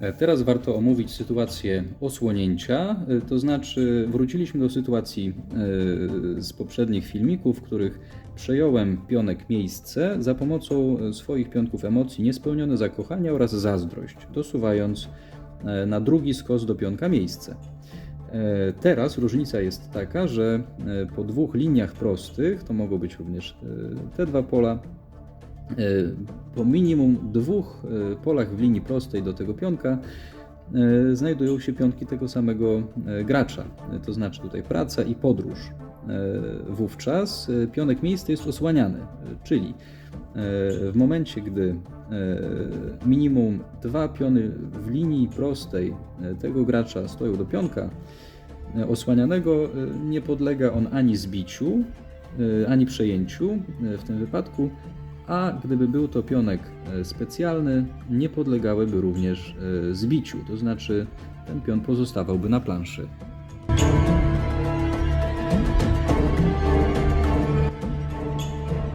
E, Teraz warto omówić sytuację osłonięcia, e, to znaczy wróciliśmy do sytuacji e, z poprzednich filmików, w których przejąłem pionek miejsce za pomocą swoich pionków emocji niespełnione zakochania oraz zazdrość, dosuwając na drugi skos do pionka miejsce. Teraz różnica jest taka, że po dwóch liniach prostych, to mogą być również te dwa pola, po minimum dwóch e, polach w linii prostej do tego pionka e, znajdują się pionki tego samego e, gracza, E, to znaczy tutaj praca i podróż. E, Wówczas e, pionek miejsce jest osłaniany, e, czyli e, w momencie, gdy e, minimum dwa piony w linii prostej e, tego gracza stoją do pionka e, osłanianego, e, nie podlega on ani zbiciu, e, ani przejęciu e, w tym wypadku, a gdyby był to pionek e, specjalny, nie podlegałyby również e, zbiciu, to znaczy ten pion pozostawałby na planszy.